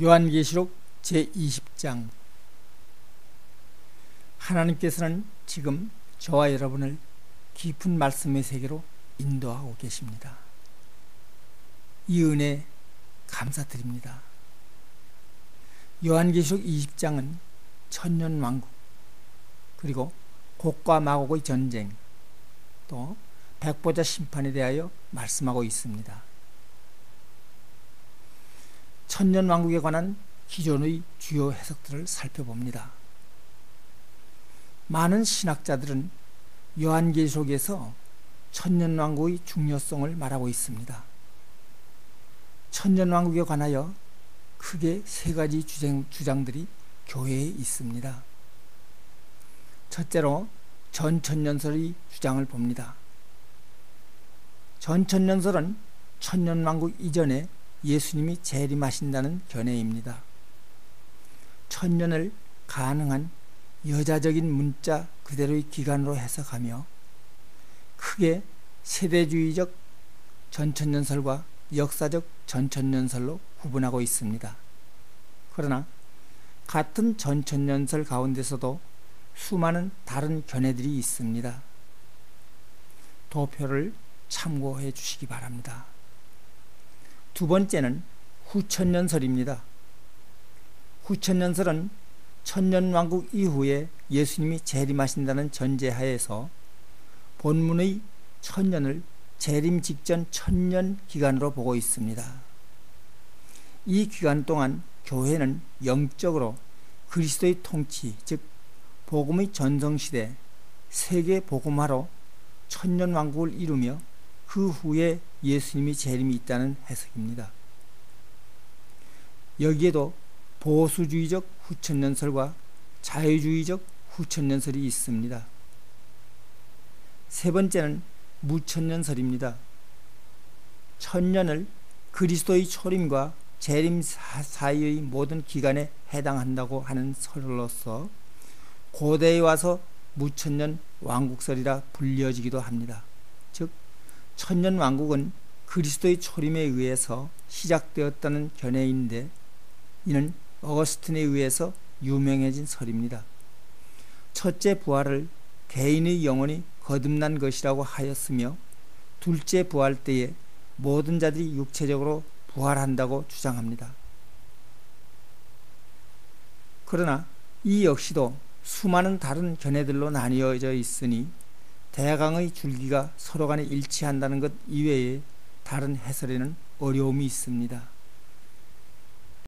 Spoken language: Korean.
요한계시록 제20장 하나님께서는 지금 저와 여러분을 깊은 말씀의 세계로 인도하고 계십니다. 이 은혜 감사드립니다. 요한계시록 20장은 천년 왕국 그리고 곡과 마곡의 전쟁 또 백보자 심판에 대하여 말씀하고 있습니다. 천년 왕국에 관한 기존의 주요 해석들을 살펴봅니다. 많은 신학자들은 요한계시록에서 천년 왕국의 중요성을 말하고 있습니다. 천년 왕국에 관하여 크게 세 가지 주장, 주장들이 교회에 있습니다. 첫째로 전천년설의 주장을 봅니다. 전천년설은 천년왕국 이전에 예수님이 재림하신다는 견해입니다. 천년을 가능한 여자적인 문자 그대로의 기간으로 해석하며 크게 세대주의적 전천년설과 역사적 전천년설로 구분하고 있습니다. 그러나 같은 전천년설 가운데서도 수많은 다른 견해들이 있습니다. 도표를 참고해 주시기 바랍니다. 두 번째는 후천년설입니다. 후천년설은 천년왕국 이후에 예수님이 재림하신다는 전제하에서 본문의 천년을 재림 직전 천년 기간으로 보고 있습니다. 이 기간 동안 교회는 영적으로 그리스도의 통치, 즉 복음의 전성시대 세계 복음화로 천년왕국을 이루며 그 후에 예수님이 재림이 있다는 해석입니다. 여기에도 보수주의적 후천년설과 자유주의적 후천년설이 있습니다. 세 번째는 무천년설입니다. 천년을 그리스도의 초림과 재림 사이의 모든 기간에 해당한다고 하는 설로서 고대에 와서 무천년 왕국설이라 불려지기도 합니다. 즉 천년 왕국은 그리스도의 초림에 의해서 시작되었다는 견해인데 이는 어거스틴에 의해서 유명해진 설입니다. 첫째 부활을 개인의 영혼이 거듭난 것이라고 하였으며 둘째 부활 때에 모든 자들이 육체적으로 부활한다고 주장합니다. 그러나 이 역시도 수많은 다른 견해들로 나뉘어져 있으니 대강의 줄기가 서로 간에 일치한다는 것 이외에 다른 해설에는 어려움이 있습니다.